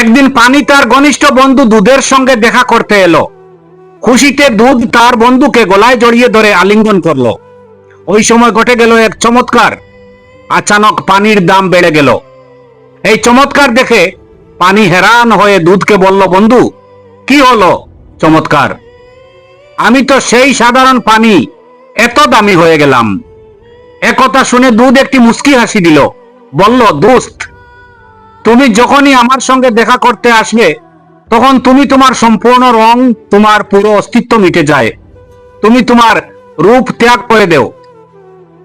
একদিন পানি তার ঘনিষ্ঠ বন্ধু দুধের সঙ্গে দেখা করতে এলো। খুশিতে দুধ তার বন্ধুকে গলায় জড়িয়ে ধরে আলিঙ্গন করল। ওই সময় ঘটে গেল এক চমৎকার। আচানক পানির দাম বেড়ে গেল। এই চমৎকার দেখে পানি হেরান হয়ে দুধকে বলল, বন্ধু, কি হলো চমৎকার? আমি তো সেই সাধারণ পানি, এত দামি হয়ে গেলাম। একথা শুনে দুধ একটি মুস্কি হাসি দিল। বলল, দোস্ত তুমি যখনই আমার সঙ্গে দেখা করতে আসবে, তখন তুমি তোমার সম্পূর্ণ রং তোমার পুরো অস্তিত্ব মিটে যায়। তুমি তোমার রূপ ত্যাগ করে দেও।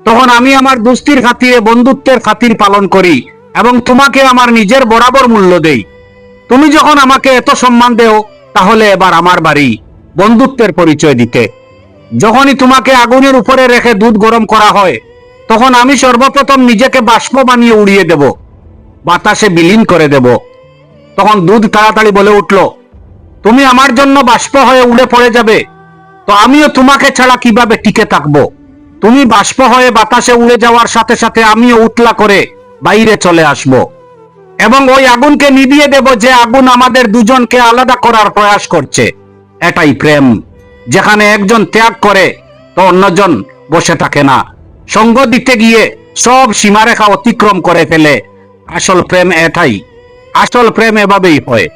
তখন আমি আমার দুস্তির খাতিরে, বন্ধুত্বের খাতির পালন করি এবং তোমাকে আমার নিজের বরাবর মূল্য দেই। তুমি যখন আমাকে এত সম্মান দেও, তাহলে এবার আমার বাড়ি বন্ধুত্বের পরিচয় দিতে। যখনই তোমাকে আগুনের উপরে রেখে দুধ গরম করা হয়, তখন আমি সর্বপ্রথম নিজেকে বাষ্প বানিয়ে উড়িয়ে দেব। বাতাসে বিলীন করে দেব। তখন দুধ তাড়াতাড়ি বলে উঠল, তুমি আমার জন্য বাষ্প হয়ে উড়ে পড়ে যাবে, তো আমিও তোমাকে ছাড়া কীভাবে টিকে থাকব? তুমি বাষ্প হয়ে বাতাসে উড়ে যাওয়ার সাথে সাথে আমিও উতলা করে বাইরে চলে আসব। এবং ওই আগুনকে নিভিয়ে দেব যে আগুন আমাদের দুজনকে আলাদা করার প্রয়াস করছে। এটাই প্রেম। যেখানে একজন ত্যাগ করে, তো অন্যজন বসে থাকে না। সঙ্গ দিতে গিয়ে সব সীমারেখা অতিক্রম করে ফেলে। আসল প্রেম এটাই, আসল প্রেম এভাবেই হয়।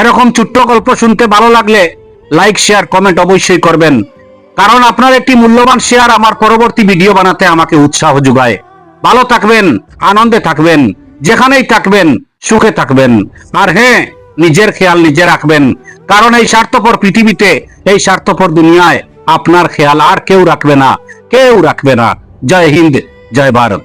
এরকম ছোট্ট গল্প শুনতে ভালো লাগলে লাইক, শেয়ার, কমেন্ট অবশ্যই করবেন। কারণ আপনার একটি মূল্যবান শেয়ার আমার পরবর্তী ভিডিও বানাতে আমাকে উৎসাহ যোগায়। ভালো থাকবেন, আনন্দে থাকবেন, যেখানেই থাকবেন, সুখে থাকবেন। আর হ্যাঁ নিজের খেয়াল নিজে রাখবেন, কারণ এই স্বার্থপর পৃথিবীতে, এই স্বার্থপর দুনিয়ায় আপনার খেয়াল আর কেউ রাখবে না, কেউ রাখবে না। জয় হিন্দ, জয় ভারত।